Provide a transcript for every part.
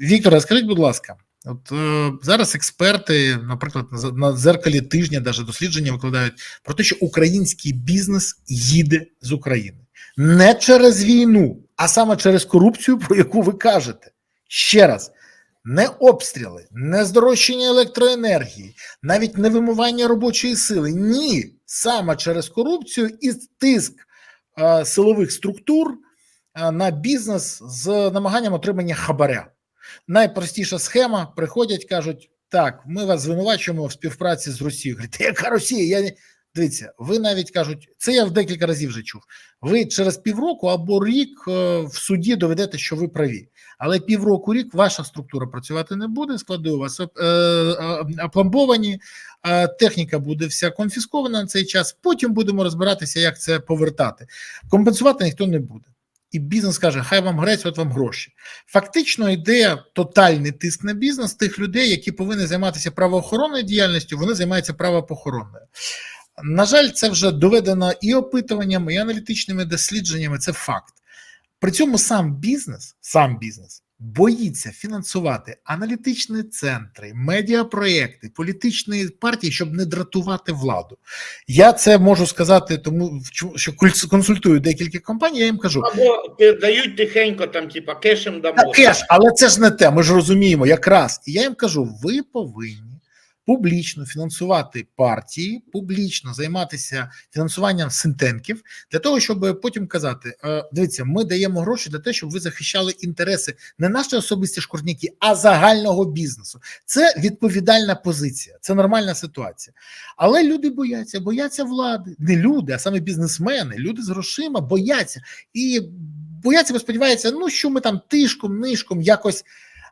Вікторе, скажіть, будь ласка, от е, зараз експерти, наприклад, на, на дзеркалі тижня даже дослідження викладають про те, що український бізнес їде з України не через війну, а саме через корупцію, про яку ви кажете. Ще раз. Не обстріли, не здорожчання електроенергії, навіть не вимивання робочої сили. Ні, саме через корупцію і тиск е, силових структур е, на бізнес з намаганням отримання хабаря. Найпростіша схема: приходять, кажуть: так, ми вас звинувачуємо в співпраці з Росією. Говорите, яка Росія? Я дивіться, ви навіть кажуть, це я в декілька разів вже чув. Ви через півроку або рік е, в суді доведете, що ви праві. Але півроку рік ваша структура працювати не буде, склади у вас е, е, опломбовані, техніка буде вся конфіскована на цей час. Потім будемо розбиратися, як це повертати. Компенсувати ніхто не буде. І бізнес каже: хай вам грець, от вам гроші. Фактично йде тотальний тиск на бізнес тих людей, які повинні займатися правоохоронною діяльністю, вони займаються правопохоронною. На жаль, це вже доведено і опитуваннями, і аналітичними дослідженнями. Це факт. При цьому сам бізнес, сам бізнес боїться фінансувати аналітичні центри, медіапроєкти, політичні партії, щоб не дратувати владу. Я це можу сказати, тому що консультую декілька компаній. Я їм кажу: Або дають тихенько, там, типа, кешем дамо. кеш, але це ж не те. Ми ж розуміємо, якраз. І я їм кажу: ви повинні публічно фінансувати партії, публічно займатися фінансуванням синтенків для того, щоб потім казати: «Е, дивіться, ми даємо гроші для того, щоб ви захищали інтереси не наші особисті шкурняки, а загального бізнесу. Це відповідальна позиція, це нормальна ситуація. Але люди бояться, бояться влади, не люди, а саме бізнесмени, люди з грошима бояться і бояться, бо сподіваються, ну що ми там тишком, нишком якось.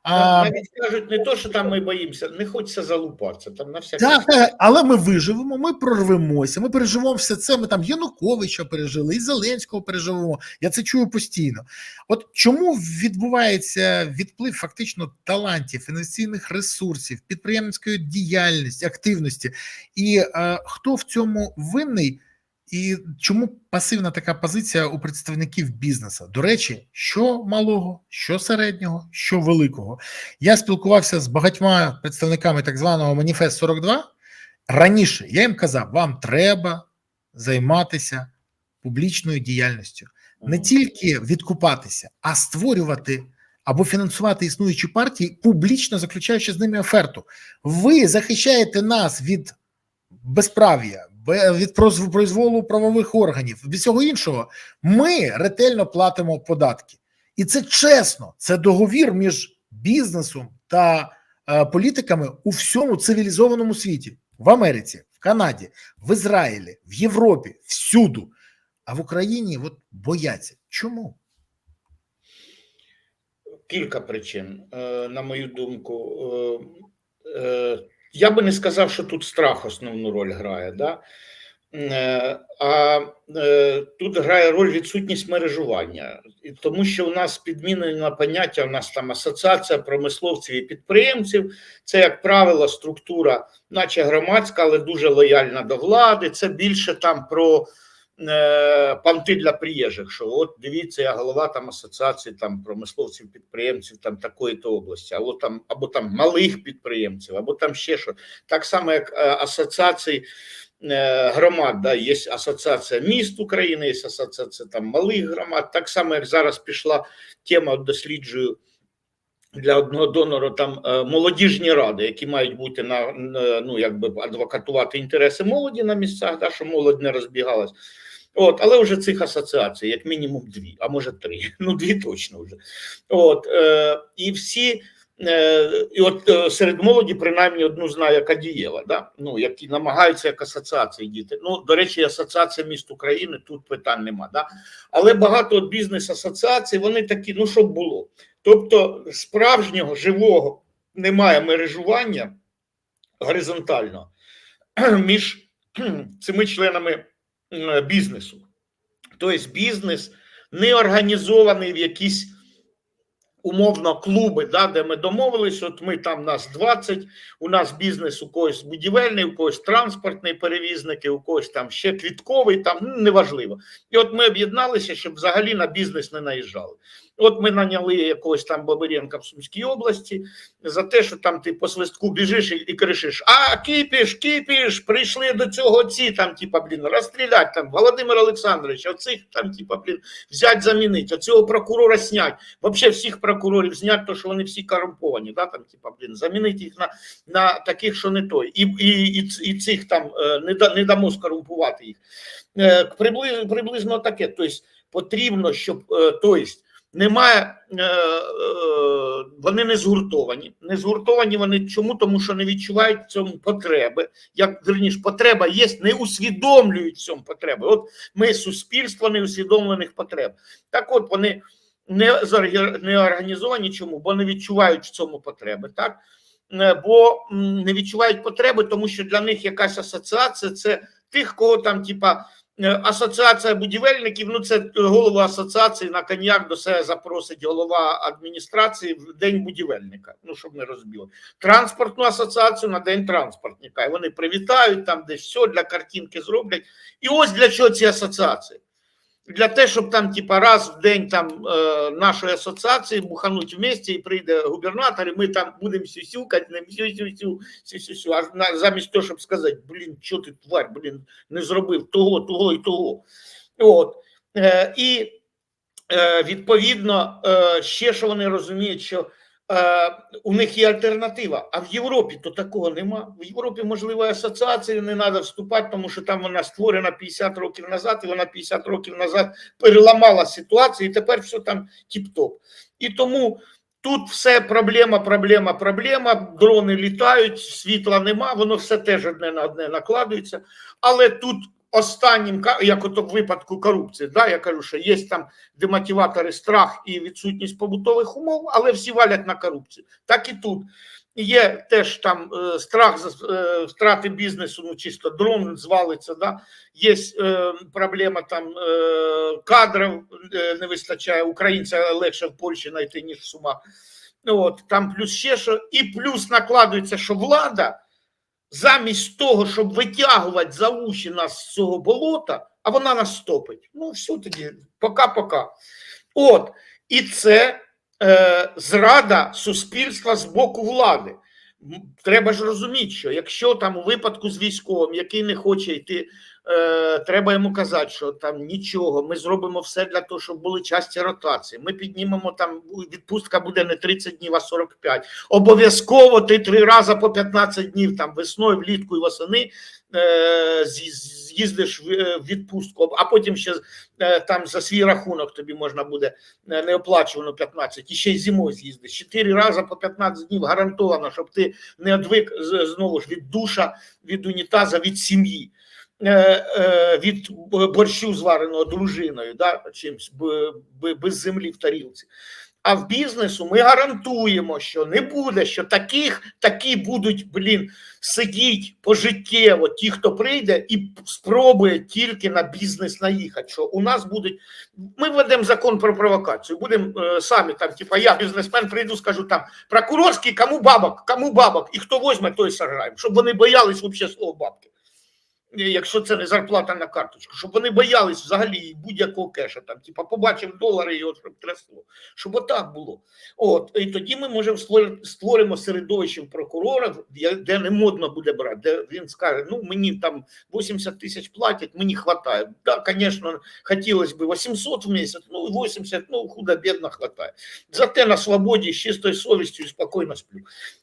А, Навіть кажуть, не то, що там ми боїмося, не хочеться залупатися. Там на всяк Так, так, але ми виживемо, ми прорвемося, ми переживемо все це. Ми там Януковича пережили, і Зеленського переживемо. Я це чую постійно. От чому відбувається відплив фактично талантів, інвестиційних ресурсів, підприємницької діяльності, активності, і е, хто в цьому винний? І чому пасивна така позиція у представників бізнесу? До речі, що малого, що середнього, що великого. Я спілкувався з багатьма представниками так званого Маніфест 42 раніше. Я їм казав, вам треба займатися публічною діяльністю, не тільки відкупатися, а створювати або фінансувати існуючі партії, публічно заключаючи з ними оферту. Ви захищаєте нас від безправ'я, бе- від произволу правових органів, від всього іншого. Ми ретельно платимо податки. І це чесно, це договір між бізнесом та е, політиками у всьому цивілізованому світі в Америці, в Канаді, в Ізраїлі, в Європі, всюду. А в Україні от бояться. Чому? кілька причин, е, на мою думку. Я би не сказав, що тут страх основну роль грає, да? Е, а е, тут грає роль відсутність мережування, тому що у нас підмінено поняття, у нас там асоціація промисловців і підприємців. Це, як правило, структура, наче громадська, але дуже лояльна до влади. Це більше там про панти для приїжджих, що от дивіться, я голова там асоціації там промисловців, підприємців там такої то області, або там, або там малих підприємців, або там ще що. Так само, як е, асоціації е, громад, да, є асоціація міст України, є асоціація там малих громад. Так само, як зараз пішла тема, досліджую. Для одного донора там е, молодіжні ради, які мають бути на на, ну якби адвокатувати інтереси молоді на місцях, да, щоб молодь не розбігалась. От, але вже цих асоціацій, як мінімум дві, а може три. Ну, дві точно вже. От, е, і всі, е, і от е, серед молоді, принаймні, одну знаю Кадієва, да? ну, які намагаються як асоціації діти. Ну, до речі, асоціація міст України тут питань нема. Да? Але багато бізнес-асоціацій, вони такі, ну, щоб було. Тобто, справжнього живого немає мережування горизонтально між цими членами бізнесу. Тобто бізнес не організований в якісь умовно клуби, да, де ми домовились, от ми там нас 20, у нас бізнес у когось будівельний, у когось транспортний перевізники, у когось там ще квітковий, там ну, неважливо. І от ми об'єдналися, щоб взагалі на бізнес не наїжджали. От ми наняли якогось там Бабиренка в Сумській області за те, що там ти по свистку біжиш і, кричиш: А, кипіш, кипіш, прийшли до цього ці там, типа, блін, розстрілять там Володимир Олександрович, оцих там, типа, блін, взять, замінити, оцього прокурора снять. Вообще всіх прокурорів знять, то що вони всі корумповані, да, там, типа, блін, замінити їх на, на таких, що не той. І, і, і, і цих там е, не, да, не дамо скорумпувати їх. Е, приблизно, приблизно таке. Тобто потрібно, щоб тобто, немає, е, е, вони не згуртовані. Не згуртовані вони чому? Тому що не відчувають в цьому потреби. Як верніше, потреба є, не усвідомлюють в цьому потреби. От ми суспільство неусвідомлених потреб. Так от вони не, не організовані чому? Бо не відчувають в цьому потреби. Так? Е, Бо не відчувають потреби, тому що для них якась асоціація це тих, кого там, типа. Е, Асоціація будівельників, ну це голова асоціації на коньяк до себе запросить голова адміністрації в день будівельника. Ну щоб не розбили. Транспортну асоціацію на день транспортника. І вони привітають там десь все для картинки зроблять. І ось для чого ці асоціації. Для те, щоб там, типа, раз в день там е, нашої асоціації бухануть вместе і прийде губернатор, і ми там будемо сюсюкати, не сю-сю-сю, сю-сю-сю, а замість того, щоб сказати, блін, що ти тварь, блін, не зробив того, того і того. От. Е, і е, відповідно, ще що вони розуміють, що у них є альтернатива. А в Європі то такого нема. В Європі, можливо, асоціації не треба вступати, тому що там вона створена 50 років назад, і вона 50 років назад переламала ситуацію, і тепер все там тіп-топ. І тому. Тут все проблема, проблема, проблема. Дрони літають, світла нема, воно все теж одне на одне накладується. Але тут останнім, як ото в випадку корупції, да, я кажу, що є там демотиватори, страх і відсутність побутових умов, але всі валять на корупцію. Так і тут. Є теж там е, страх за е, втрати бізнесу, ну чисто дрон звалиться. Да? Є е, проблема там кадрів не вистачає. Українця легше в Польщі знайти, ніж в Сумах. Ну, От, там плюс ще що, і плюс накладується, що влада замість того, щоб витягувати за уші нас з цього болота, а вона нас стопить. Ну, все тоді, пока-пока. От, і це е, зрада суспільства з боку влади. Треба ж розуміти, що якщо там у випадку з військовим, який не хоче йти, е, треба йому казати, що там нічого, ми зробимо все для того, щоб були часті ротації. Ми піднімемо там відпустка буде не 30 днів, а 45. Обов'язково ти три рази по 15 днів там весною, влітку і восени е, з, з'їздиш в е, в відпустку, а потім ще е, там за свій рахунок тобі можна буде е, неоплачувано 15, і ще й зимою з'їздиш. Чотири рази по 15 днів гарантовано, щоб ти не одвик знову ж від душа, від унітаза, від сім'ї. Від борщу звареного дружиною, да, чимсь без землі в тарілці. А в бізнесу ми гарантуємо, що не буде, що таких такі будуть, блін, сидіть пожиттєво, ті, хто прийде і спробує тільки на бізнес наїхати. Що у нас будуть. Ми введемо закон про провокацію. Будемо е, самі там, типа, я бізнесмен, прийду, скажу там прокурорський, кому бабок, кому бабок, і хто возьме, той сажаємо, щоб вони боялись взагалі слово бабки. І Якщо це не зарплата на карточку, щоб вони боялись взагалі будь-якого кеша, там, типа, побачив долари і от щоб трясло. Щоб отак було. От, і тоді ми можемо створимо середовище в де не модно буде брати, де він скаже: ну мені там 80 тисяч платять, мені хватає. Да, звісно, хотілося б 800 в місяць, ну 80, ну худо-бідно хватає. Зате на свободі з чистою совістю і спокійно сплю.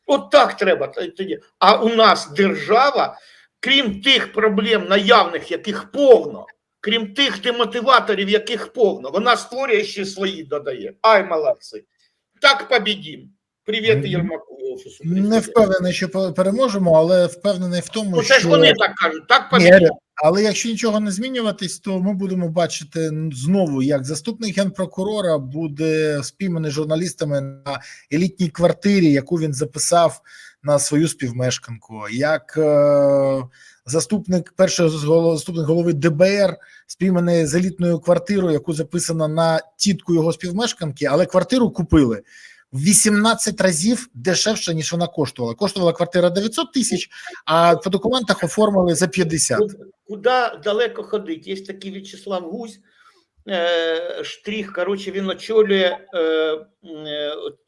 От так треба тоді. А у нас держава, крім тих проблем наявних, яких повно. Крім тих демотиваторів, яких повно, вона створює ще свої додає. Ай, молодці. Так побідім. Привіт. Єрмаку офісу. Не впевнений, що переможемо, але впевнений в тому, Ну, це ж вони так кажуть, так побідім. але якщо нічого не змінюватись, то ми будемо бачити знову, як заступник генпрокурора буде спійманий журналістами на елітній квартирі, яку він записав на свою співмешканку, як е, заступник першого заступник голови ДБР спійманий з елітною квартирою, яку записано на тітку його співмешканки, але квартиру купили. в 18 разів дешевше, ніж вона коштувала. Коштувала квартира 900 тисяч, а по документах оформили за 50. Куди далеко ходить? Є такий В'ячеслав Гусь, е, штрих, коротше, він очолює е,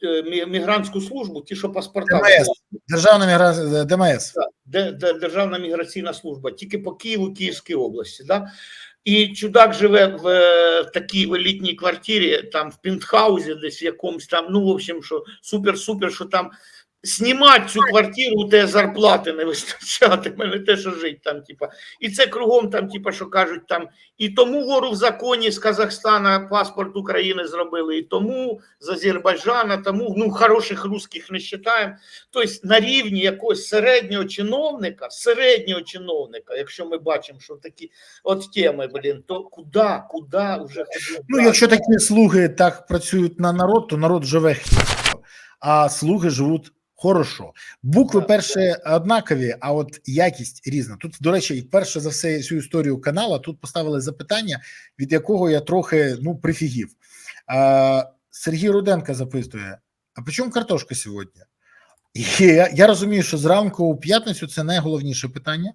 е, мігрантську службу, ті, що паспорта. ДМС. Державна міграція ДМС. Де, де Державна міграційна служба, тільки по Києву, Київській області. Да? І чудак живе в такій елітній квартирі, там в пентхаузі, десь в якомусь там, ну, в общем, що супер-супер, що там знімати цю квартиру, у тебе зарплати не вистачатиме, не те, що жити там, типа. І це кругом там, типа, що кажуть, там, і тому вору в законі з Казахстана паспорт України зробили, і тому з Азербайджана, тому ну, хороших русських не вважаємо. Тобто на рівні якогось середнього чиновника, середнього чиновника, якщо ми бачимо, що такі от теми, блін, то куди, куди вже? Ну, якщо такі слуги так працюють на народ, то народ живе а слуги живуть хорошо. Букви перше однакові, а от якість різна. Тут, до речі, перше за все цю історію канала тут поставили запитання, від якого я трохи ну прифігів. А, Сергій Руденко запитує: а по чому картошка сьогодні? І я, я розумію, що зранку у п'ятницю це найголовніше питання.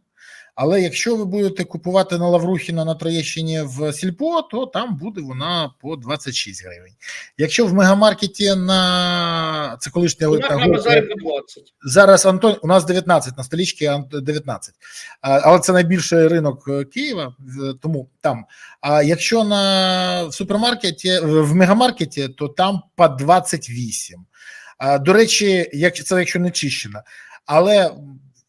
Але якщо ви будете купувати на Лаврухіна на Троєщині в Сільпо, то там буде вона по 26 гривень. Якщо в мегамаркеті на це колишня У нас та на Горка, базарі по 20. зараз Антон, у нас 19 на столічці Ан- 19. Але це найбільший ринок е, Києва, тому там. А якщо на супермаркеті, в мегамаркеті, то там по 28. До речі, як це якщо не чищена. Але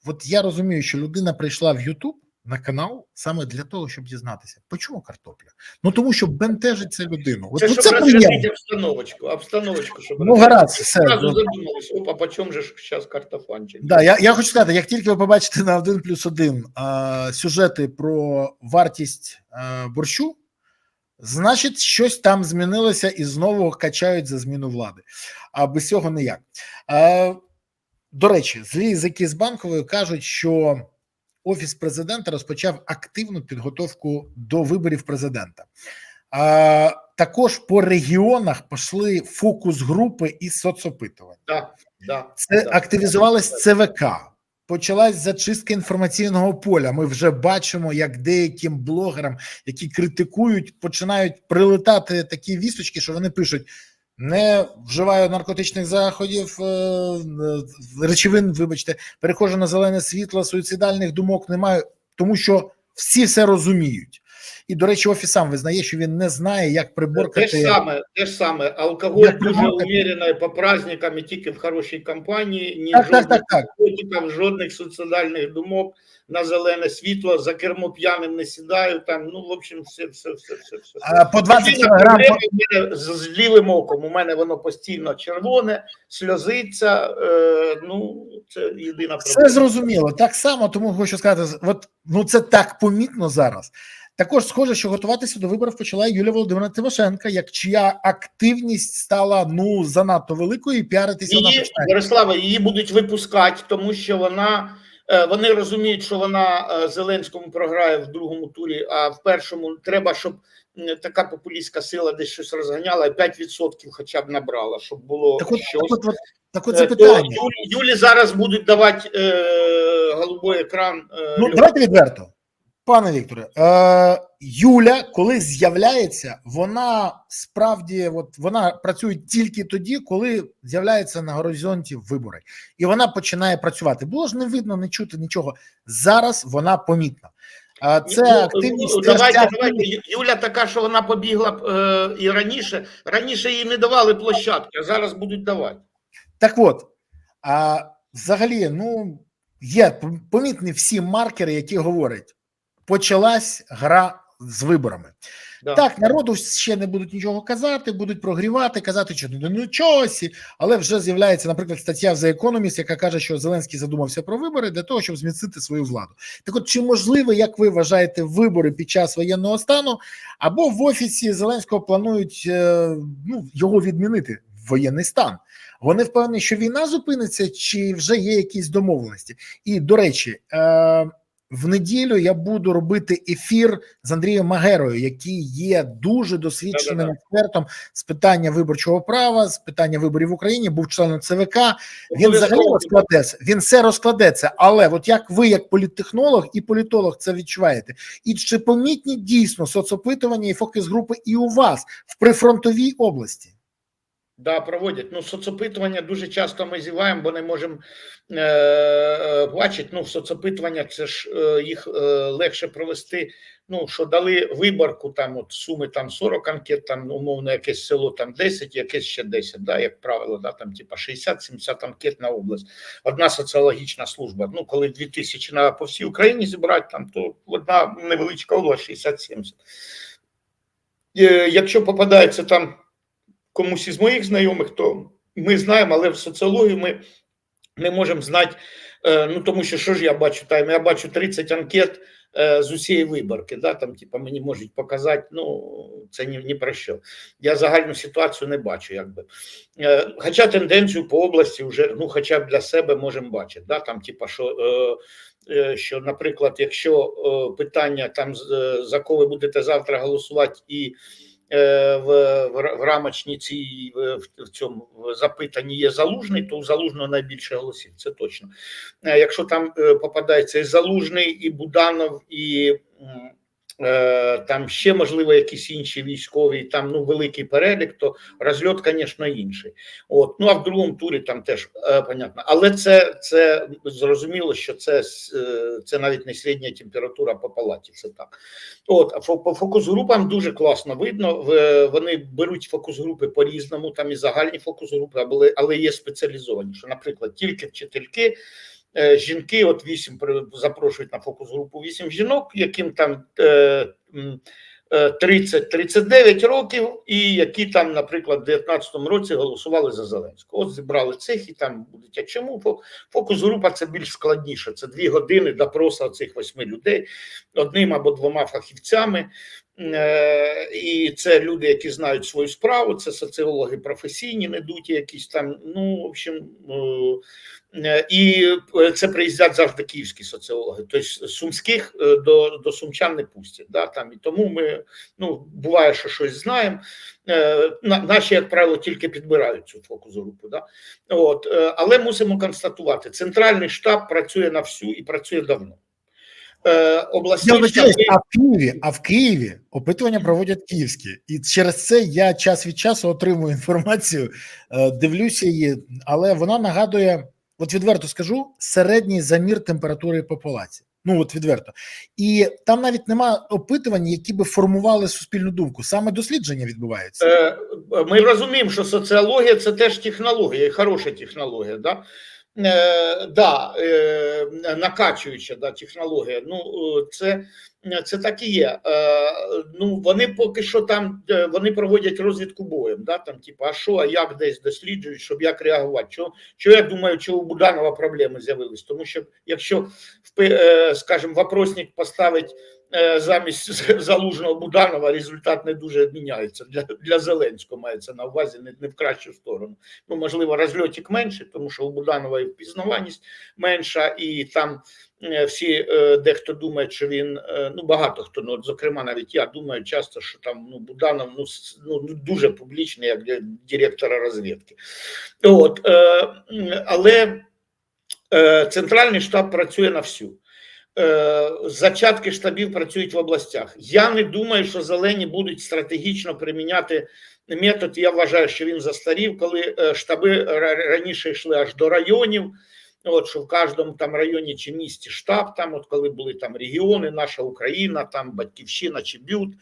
от я розумію, що людина прийшла в YouTube на канал саме для того, щоб дізнатися, по чому картопля. Ну тому що бентежить це людину. От, Це, ну, щоб це приємно. обстановочку, обстановочку, щоб Ну, гаразд, все. Зразу Ну. задумались, опа, по чому же ж зараз картофанчик? Да, я, я хочу сказати, як тільки ви побачите на 1 плюс 1 а, сюжети про вартість а, борщу, значить, щось там змінилося і знову качають за зміну влади. А без цього ніяк. До речі, злі язики з банковою кажуть, що офіс президента розпочав активну підготовку до виборів президента. А, також по регіонах пішли фокус групи і соцопитувань. Да, да, Це да. активізувалась ЦВК. Почалась зачистка інформаційного поля. Ми вже бачимо, як деяким блогерам, які критикують, починають прилетати такі вісточки, що вони пишуть: не вживаю наркотичних заходів, е, е, речовин, вибачте, перехожу на зелене світло, суїцидальних думок немає, тому що всі все розуміють. І, до речі, офіс сам визнає, що він не знає, як Те ж саме, те ж саме. Алкоголь Як дуже приборкати? по праздникам, і тільки в хорошій компанії, ні Так, так, жодних так, так. наркотиків, жодних суїцидальних думок на зелене світло, за кермо п'яним не сідаю, там, ну, в общем, все, все, все, все, все. А, По 20 Єдина кілограм. з, з лівим оком. У мене воно постійно червоне, сльозиться. Е, ну, це єдина проблема. Все зрозуміло. Так само, тому хочу сказати, от ну це так помітно зараз. Також схоже, що готуватися до виборів почала Юлія Володимирівна Тимошенка, як чия активність стала ну занадто великою, і піаритися Її, починає. Ярослава, її будуть випускати, тому що вона е, вони розуміють, що вона е, Зеленському програє в другому турі, а в першому треба, щоб така популістська сила десь щось розганяла, і 5% хоча б набрала, щоб було Так от, щось. так от, от, так от Е, це то питання. Юлі, Юлі зараз будуть давати е, голубой екран. Е, Ну давайте відверто, пане Вікторе. Е, Юля, коли з'являється, вона справді от вона працює тільки тоді, коли з'являється на горизонті вибори, і вона починає працювати. Було ж не видно, не чути нічого. Зараз вона помітна. А це Ну, активність. ну, давайте, ця давайте. Юля така, що вона побігла е, і раніше. Раніше їй не давали площадки, а зараз будуть давати. Так от, а взагалі, ну є помітні всі маркери, які говорять: почалась гра з виборами. Да. Так, народу ще не будуть нічого казати, будуть прогрівати, казати, що ну нічого сі, але вже з'являється, наприклад, стаття в The Economist, яка каже, що Зеленський задумався про вибори для того, щоб зміцнити свою владу. Так, от чи можливо, як ви вважаєте, вибори під час воєнного стану, або в офісі Зеленського планують е, ну, його відмінити в воєнний стан? Вони впевнені, що війна зупиниться, чи вже є якісь домовленості? І до речі, е, в неділю я буду робити ефір з Андрієм Магерою, який є дуже досвідченим експертом з питання виборчого права, з питання виборів в Україні. Був членом ЦВК. Він взагалі розкладе це. Він все розкладе це. Але от як ви, як політтехнолог і політолог, це відчуваєте, і чи помітні дійсно соцопитування і фокус групи і у вас в прифронтовій області? Да, проводять. Ну, соцопитування дуже часто ми зіваємо, бо не можемо е, е, бачити. Ну, в соцопитуваннях це ж е, їх е, легше провести. Ну, що дали виборку, там от суми там 40 анкет, там умовно якесь село там 10, якесь ще 10, да, як правило, да, там типа 60-70 анкет на область. Одна соціологічна служба. Ну, коли 2000 на по всій Україні зібрати, там то одна невеличка область 60-70. Е, якщо попадається там комусь із моїх знайомих, то ми знаємо, але в соціологію ми не можемо знати. е, Ну тому що що ж я бачу там? Я бачу 30 анкет е, з усієї виборки. Да, там, типу, мені можуть показати. Ну це ні, ні про що. Я загальну ситуацію не бачу, якби. Е, Хоча тенденцію по області вже ну, хоча б для себе можемо бачити. Да, там, типу, що. Що, наприклад, якщо питання там за кого ви будете завтра голосувати, і в, в, в рамочній цій в, в цьому запитанні є залужний, то у залужного найбільше голосів. Це точно. Е, Якщо там е, попадається і залужний, і Буданов, і е, там ще можливо якісь інші військові, там ну великий перелік, то розльот, звісно, інший. От ну а в другому турі там теж е, понятно. Але це, це зрозуміло, що це, е, це навіть не середня температура по палаті. Це так. От по фокус-групам дуже класно видно. Вони беруть фокус-групи по-різному, там і загальні фокус-групи, але, але є спеціалізовані. Що, наприклад, тільки вчительки, е, жінки, от вісім запрошують на фокус-групу вісім жінок, яким там. Е, м, е, 30-39 років, і які там, наприклад, в 19-му році голосували за Зеленського. От зібрали цих і там будуть. А чому фокус-група це більш складніше? Це дві години допроса цих восьми людей одним або двома фахівцями. Е, І це люди, які знають свою справу, це соціологи професійні, не дуті якісь там. Ну, в общем, е, і це приїздять завжди київські соціологи. Тобто сумських е, до, до сумчан не пустять. Да, там. І тому ми ну, буває, що щось знаємо. Е, Наші, як правило, тільки підбирають цю фокус групу. Да? От, е, але мусимо констатувати: центральний штаб працює на всю і працює давно. Е, Я вибачаюсь, а в Києві, а в Києві опитування проводять київські, і через це я час від часу отримую інформацію, е, дивлюся її, але вона нагадує, от відверто скажу, середній замір температури популяції. Ну от відверто, і там навіть нема опитувань, які би формували суспільну думку. Саме дослідження відбуваються. Е, Ми розуміємо, що соціологія це теж технологія, і хороша технологія. Да? Е, да, е, накачуюча да, технологія. Ну, е, це, це так і є. Ну, вони поки що там вони проводять розвідку боєм. Да, там, типу, а що, а як десь досліджують, щоб як реагувати. Що, що я думаю, що у Буданова проблеми з'явились? Тому що якщо, скажімо, вопросник поставить замість залужного Буданова, результат не дуже міняється. Для, для Зеленського мається на увазі не, не в кращу сторону. Ну, можливо, розльотик менший, тому що у Буданова і впізнаваність менша, і там е, всі е, дехто думає, що він е, ну багато хто, ну зокрема, навіть я думаю часто, що там ну Буданов ну, ну дуже публічний, як для директора розвідки. От е, але е, центральний штаб працює на всю. Е, Зачатки штабів працюють в областях. Я не думаю, що зелені будуть стратегічно приміняти метод. Я вважаю, що він застарів, коли е, штаби раніше йшли аж до районів. От що в кожному там районі чи місті штаб, там, от коли були там регіони, наша Україна, там Батьківщина чи Бют.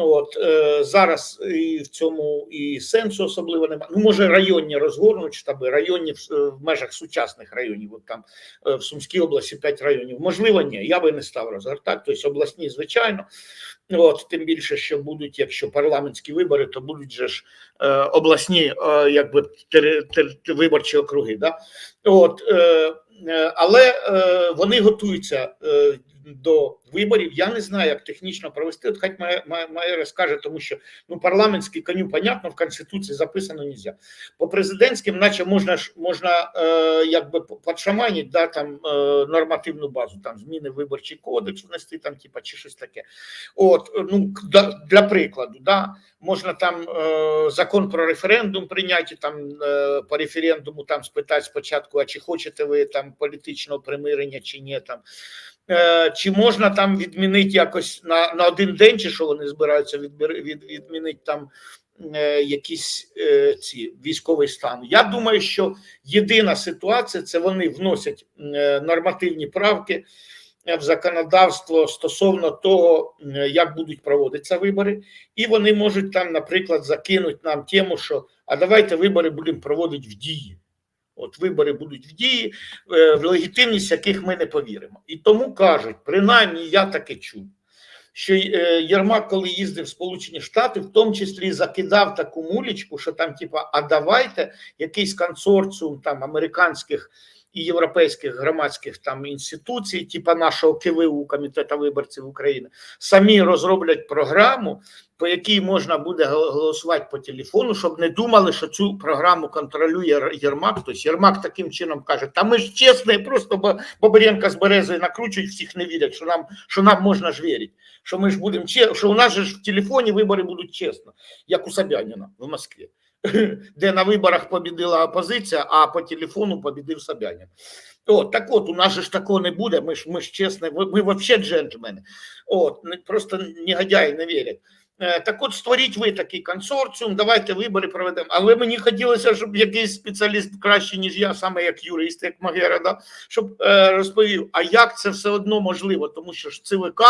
От е, зараз і в цьому і сенсу особливо немає. Ну може районні розгорнуть штаби, районні в, е, в межах сучасних районів. От там е, в Сумській області 5 районів. Можливо, ні. Я би не став розгортати. Тобто обласні, звичайно. От тим більше, що будуть, якщо парламентські вибори, то будуть же ж е, обласні, е, якби тери, тер- виборчі округи. Да? От, е, е, але е, вони готуються. Е, до виборів. Я не знаю, як технічно провести. От хай Майя- Майя тому що ну парламентський коню, понятно, в конституції записано нельзя. По президентським, наче можна можна е, якби подшаманити, да, там е, нормативну базу, там зміни виборчий кодекс внести, там, типа, чи щось таке. От, ну для, для прикладу, да, можна там е, закон про референдум прийняти, там е, по референдуму там спитати спочатку, а чи хочете ви там політичного примирення, чи ні там. Е, Чи можна там відмінити якось на, на один день, чи що вони збираються від, відмінити там е, якісь е, ці військовий стан? Я думаю, що єдина ситуація це вони вносять е, нормативні правки е, в законодавство стосовно того, як будуть проводитися вибори, і вони можуть там, наприклад, закинути нам тему, що а давайте вибори будемо проводити в дії. От вибори будуть в дії, е, в легітимність яких ми не повіримо. І тому кажуть, принаймні я таке чув, що е, Єрмак, коли їздив в Сполучені Штати, в тому числі закидав таку мулічку, що там, типа, а давайте якийсь консорціум там американських і європейських громадських там інституцій, типа нашого КВУ, Комітету виборців України, самі розроблять програму, по якій можна буде голосувати по телефону, щоб не думали, що цю програму контролює Єрмак. Тобто Єрмак таким чином каже: Та ми ж чесні, просто Бо- Бобренка з Березою накручують, всіх не вірять, що нам, що нам можна ж вірити. Що ми ж будемо що у нас ж в телефоні вибори будуть чесно, як у Собянина в Москві, де на виборах побідила опозиція, а по телефону побідив Собянин. От, так от, у нас же ж такого не буде, ми ж, ми ж чесні, ви- ми взагалі джентльмени. От, просто негодяї не вірять. Е, Так от створіть ви такий консорціум, давайте вибори проведемо. Але мені хотілося, щоб якийсь спеціаліст краще, ніж я, саме як юрист, як Магера, да, щоб е, розповів, а як це все одно можливо, тому що ж ЦВК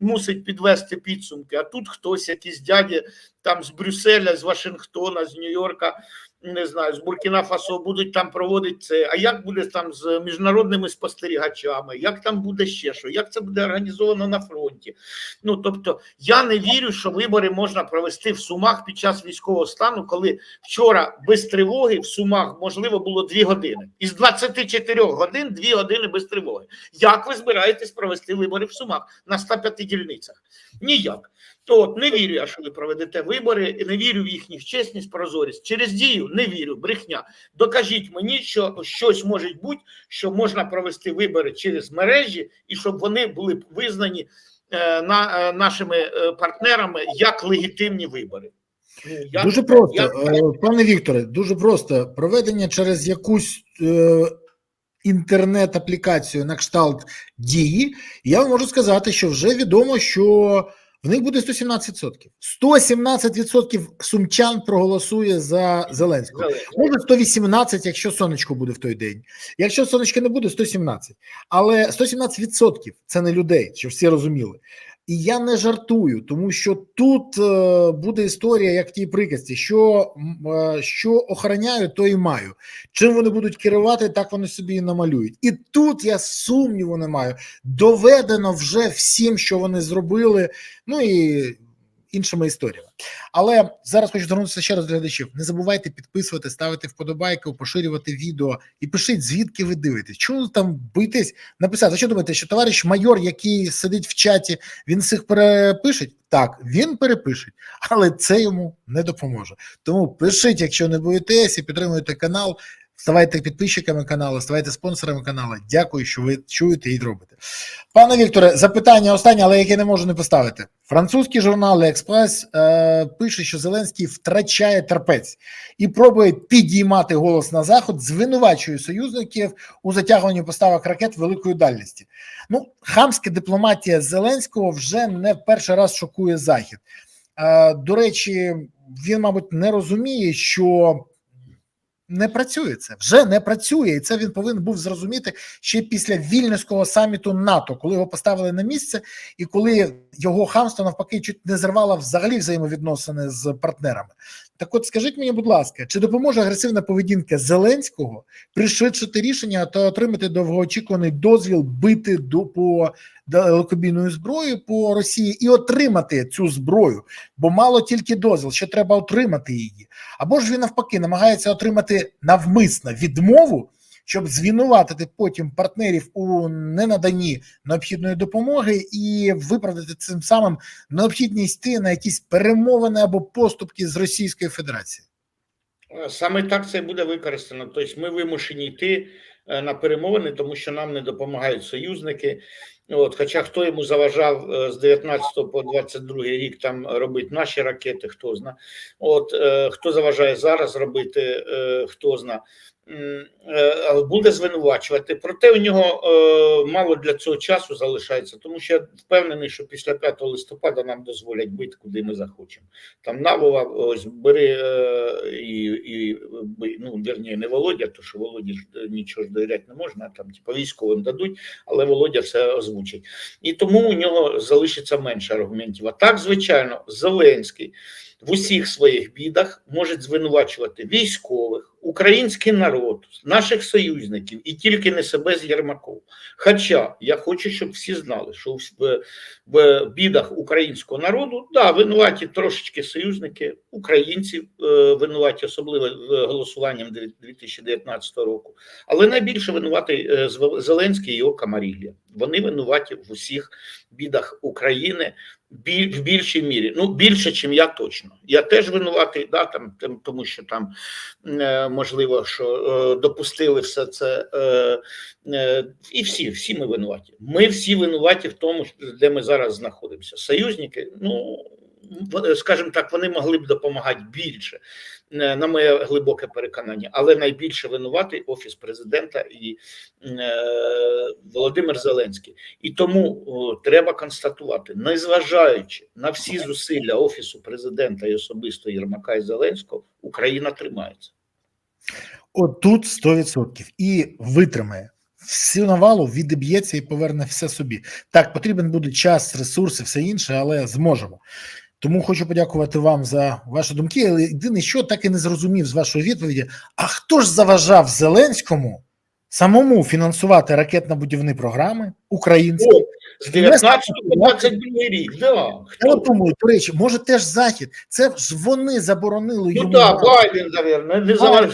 мусить підвести підсумки, а тут хтось, якісь дяді там з Брюсселя, з Вашингтона, з Нью-Йорка, не знаю, з Буркіна Фасо будуть там проводити це. А як буде там з міжнародними спостерігачами? Як там буде ще що? Як це буде організовано на фронті? Ну тобто, я не вірю, що вибори можна провести в Сумах під час військового стану, коли вчора без тривоги в Сумах можливо було дві години. Із 24 годин дві години без тривоги. Як ви збираєтесь провести вибори в Сумах на 105 дільницях? Ніяк. То от не вірю я, що ви проведете вибори, і не вірю в їхню чесність, прозорість. Через дію не вірю, брехня. Докажіть мені, що щось може бути, що можна провести вибори через мережі, і щоб вони були визнані е, на, е, нашими е, партнерами як легітимні вибори. Ну, я- дуже просто, я- е, пане Вікторе, дуже просто проведення через якусь е, інтернет-аплікацію на кшталт дії. Я вам можу сказати, що вже відомо, що в них буде 117%. 117% сумчан проголосує за Зеленського. Може 118, якщо сонечко буде в той день. Якщо сонечка не буде, 117. Але 117% це не людей, щоб всі розуміли. І я не жартую, тому що тут е, буде історія, як в тій приказці, що, е, що охороняю, то і маю. Чим вони будуть керувати, так вони собі і намалюють. І тут я сумніву не маю. Доведено вже всім, що вони зробили. Ну і іншими історіями. Але зараз хочу звернутися ще раз до глядачів. Не забувайте підписувати, ставити вподобайки, поширювати відео і пишіть, звідки ви дивитесь. Чому там боїтесь написати? Що думаєте, що товариш майор, який сидить в чаті, він всіх перепише? Так, він перепише, але це йому не допоможе. Тому пишіть, якщо не боїтесь, і підтримуєте канал. Ставайте підписчиками каналу, ставайте спонсорами каналу. Дякую, що ви чуєте і робите. Пане Вікторе, запитання останнє, але яке не можу не поставити. Французький журнал Експрес е, пише, що Зеленський втрачає терпець і пробує підіймати голос на заход, звинувачує союзників у затягуванні поставок ракет великої дальності. Ну, хамська дипломатія Зеленського вже не в перший раз шокує захід. Е, до речі, він, мабуть, не розуміє, що не працює це, вже не працює, і це він повинен був зрозуміти ще після вільнюського саміту НАТО, коли його поставили на місце, і коли його хамство навпаки чуть не зірвало взагалі взаємовідносини з партнерами. Так, от скажіть мені, будь ласка, чи допоможе агресивна поведінка Зеленського пришвидшити рішення та отримати довгоочікуваний дозвіл бити до по далекобійною зброєю по Росії і отримати цю зброю? Бо мало тільки дозвіл, ще треба отримати її. Або ж він навпаки намагається отримати навмисно відмову, щоб звинуватити потім партнерів у ненаданні необхідної допомоги і виправдати цим самим необхідність йти на якісь перемовини або поступки з Російською Федерацією. Е, Саме так це буде використано. Тобто ми вимушені йти е, на перемовини, тому що нам не допомагають союзники. От, хоча хто йому заважав е, з 19 по 22 рік там робити наші ракети, хто зна. От е, хто заважає зараз робити, е, хто зна. Е, але буде звинувачувати. Проте у нього е, мало для цього часу залишається, тому що я впевнений, що після 5 листопада нам дозволять бити, куди ми захочемо. Там Навова, ось бери е, і, і ну, вірні, не Володя, то що Володі е, нічого ж довіряти не можна, там типу, військовим дадуть, але Володя все озвучить. І тому у нього залишиться менше аргументів. А так, звичайно, Зеленський в усіх своїх бідах може звинувачувати військових, український народ, наших союзників і тільки не себе з Єрмаком. Хоча я хочу, щоб всі знали, що в, в бідах українського народу да, винуваті трошечки союзники, українці е, винуваті, особливо голосуванням 2019 року. Але найбільше винуватий е, Зеленський і його камарілля. Вони винуваті в усіх бідах України в більшій мірі. Ну більше, ніж я точно. Я теж винуватий, да, там, тому що там е, можливо, що е, допустили все це. Е, і всі, всі ми винуваті. Ми всі винуваті в тому, де ми зараз знаходимося. Союзники, ну скажімо так, вони могли б допомагати більше, на моє глибоке переконання, але найбільше винуватий офіс президента і е, Володимир Зеленський. І тому треба констатувати, незважаючи на всі зусилля офісу президента і особисто Єрмака і Зеленського, Україна тримається. От тут 100% і витримає. Всю навалу відіб'ється і поверне все собі. Так, потрібен буде час, ресурси, все інше, але зможемо. Тому хочу подякувати вам за ваші думки. Але єдине, що так і не зрозумів з вашої відповіді: а хто ж заважав Зеленському самому фінансувати ракетно-будівні програми українські? О, з 19 по 22 рік, да. Хто? думаю, до речі, може теж захід. Це ж вони заборонили Ну йому. так, Байден, наверное, не да.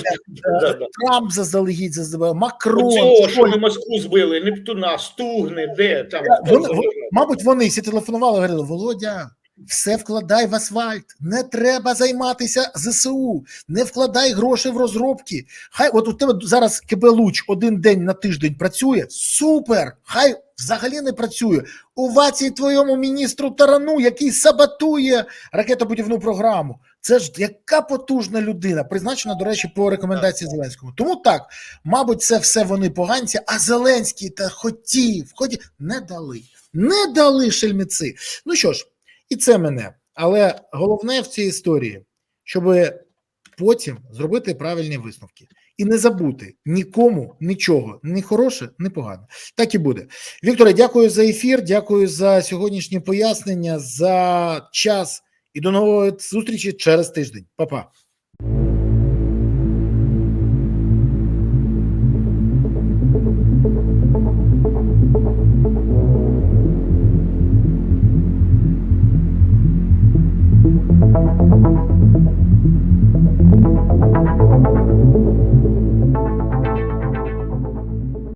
Трамп заздалегідь заздалегідь, Макрон. Оцього, що Шольц. Москву збили, Нептуна, Стугни, де там. Вони, мабуть, вони всі телефонували, говорили: Володя, все вкладай в асфальт, не треба займатися ЗСУ, не вкладай гроші в розробки. Хай от у тебе зараз КБ Луч один день на тиждень працює. Супер! Хай взагалі не працює. Увацій твоєму міністру Тарану, який саботує ракетобудівну програму. Це ж яка потужна людина, призначена, до речі, по рекомендації Зеленського. Тому так, мабуть, це все вони поганці, а Зеленський та хотів, хотів, не дали. Не дали шельміці. Ну що ж, і це мене. Але головне в цій історії, щоб потім зробити правильні висновки і не забути нікому нічого, ні хороше, ні погане. Так і буде. Вікторе, дякую за ефір, дякую за сьогоднішні пояснення, за час і до нової зустрічі через тиждень. Па-па.